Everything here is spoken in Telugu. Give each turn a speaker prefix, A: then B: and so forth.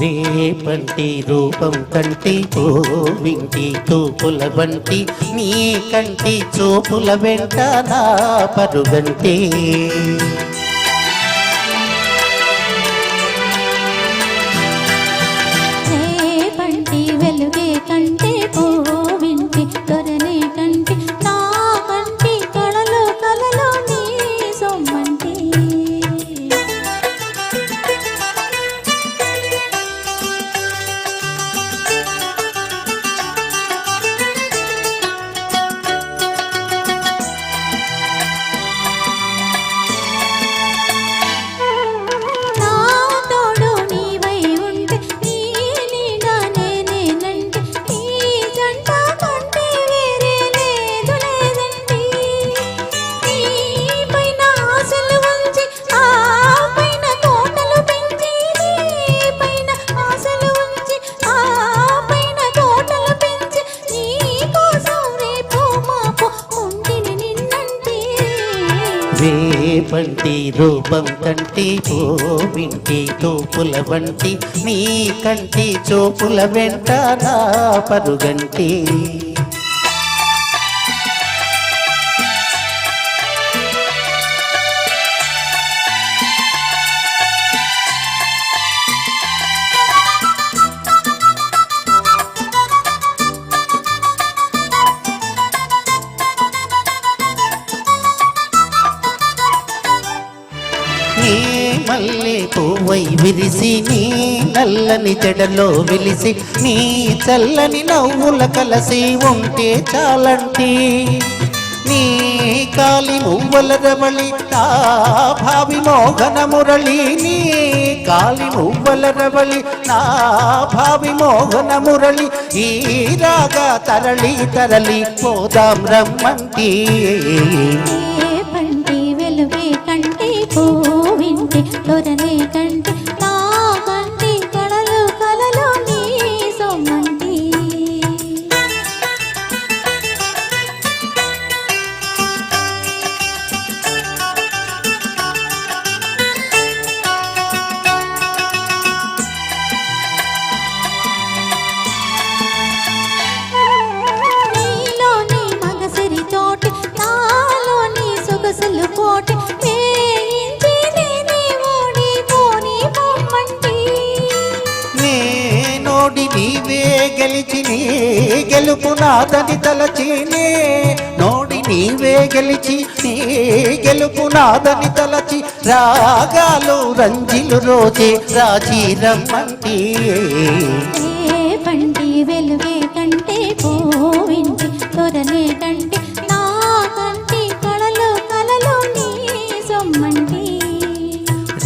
A: రేపంటి రూపం కంటి ఓవింటి తూపుల వంటి నీ కంటి చూపుల వెంట నా పరుగంటే.
B: రేపంటి రూపం
A: కంటి వింటి తోపుల వంటి నీ కంటి చూపుల వెంట నా పరుగంటి. మల్లె పువ్వై విరిసి నీ నల్లని జడలో విలిసి నీ చల్లని నవ్వుల కలసి ఉంటే చాలంటి నీ కాలి మువ్వల రమళి నా భావి మోహన మురళి నీ కాలి మువ్వల రవళి నా భావి మోహన మురళి ఈ రాగా తరళి తరలి పోదాం రమ్మంటి.
B: పూవింటి తొరలే కంటే
A: నోడి నీవే గెలిచి నీ గెలుపు నాదని తలచినే. నోడి నీవే గెలిచి నీ గెలుపు నాదని తలచి. రాగాలు రంజిలు రోజే రాజీ రమ్మంటే
B: పండి వెలువే